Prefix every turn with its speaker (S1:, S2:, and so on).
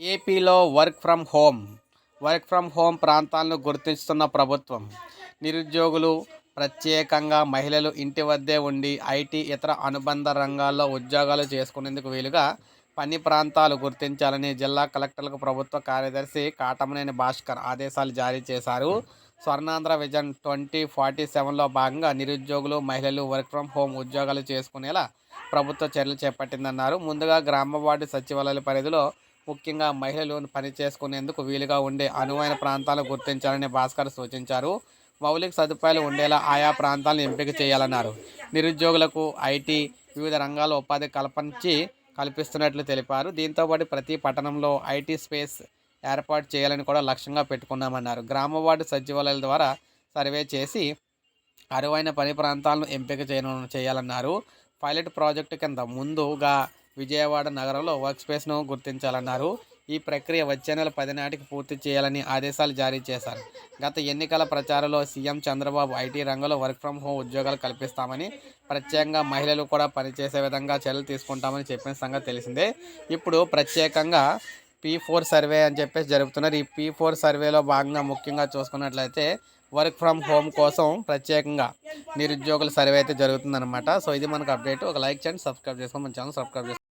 S1: ఏపీలో work from home work from home ప్రాంతాలను గుర్తిస్తున్న ప్రభుత్వం. నిరుద్యోగులు ప్రత్యేకంగా మహిళలు ఇంటి వద్దే ఉండి ఐటీ ఇతర అనుబంధ రంగాల్లో ఉద్యోగాలు చేసుకునేందుకు వీలుగా పని ప్రాంతాలు గుర్తించాలని జిల్లా కలెక్టర్లకు ప్రభుత్వ కార్యదర్శి కాటమనేని భాస్కర్ ఆదేశాలు జారీ చేశారు. స్వర్ణాంధ్ర విజన్ ట్వంటీ ఫార్టీ సెవెన్లో భాగంగా నిరుద్యోగులు మహిళలు వర్క్ ఫ్రమ్ హోమ్ ఉద్యోగాలు చేసుకునేలా ప్రభుత్వ చర్యలు చేపట్టిందన్నారు. ముందుగా గ్రామ వార్డు సచివాలయాల పరిధిలో ముఖ్యంగా మహిళలు పని చేసుకునేందుకు వీలుగా ఉండే అనువైన ప్రాంతాలను గుర్తించాలని భాస్కర్ సూచించారు. మౌలిక సదుపాయాలు ఉండేలా ఆయా ప్రాంతాలను ఎంపిక చేయాలన్నారు. నిరుద్యోగులకు ఐటీ వివిధ రంగాల ఉపాధి కల్పించి కల్పిస్తున్నట్లు తెలిపారు. దీంతోపాటు ప్రతి పట్టణంలో ఐటీ స్పేస్ ఏర్పాటు చేయాలని కూడా లక్ష్యంగా పెట్టుకున్నామన్నారు. గ్రామ వార్డు సచివాలయాల ద్వారా సర్వే చేసి అరువైన పని ప్రాంతాలను ఎంపిక చేయాలన్నారు. పైలట్ ప్రాజెక్టు కింద ముందుగా విజయవాడ నగరంలో వర్క్ స్పేస్ను గుర్తించాలన్నారు. ఈ ప్రక్రియ వచ్చే నెల పది నాటికి పూర్తి చేయాలని ఆదేశాలు జారీ చేశారు. గత ఎన్నికల ప్రచారంలో సీఎం చంద్రబాబు ఐటీ రంగంలో వర్క్ ఫ్రం హోమ్ ఉద్యోగాలు కల్పిస్తామని ప్రత్యేకంగా మహిళలు కూడా పనిచేసే విధంగా చర్యలు తీసుకుంటామని చెప్పిన సంగతి తెలిసిందే. ఇప్పుడు ప్రత్యేకంగా పీ ఫోర్ సర్వే అని చెప్పేసి జరుపుతున్నారు. ఈ పీ ఫోర్ సర్వేలో భాగంగా ముఖ్యంగా చూసుకున్నట్లయితే వర్క్ ఫ్రమ్ హోమ్ కోసం ప్రత్యేకంగా నిరుద్యోగుల సర్వే అయితే జరుగుతుందన్నమాట. సో ఇది మనకు అప్డేట్. ఒక లైక్ చేయండి సబ్స్క్రైబ్ చేసుకోండి. మన ఛానల్ సబ్స్క్రైబ్ చేసుకోండి.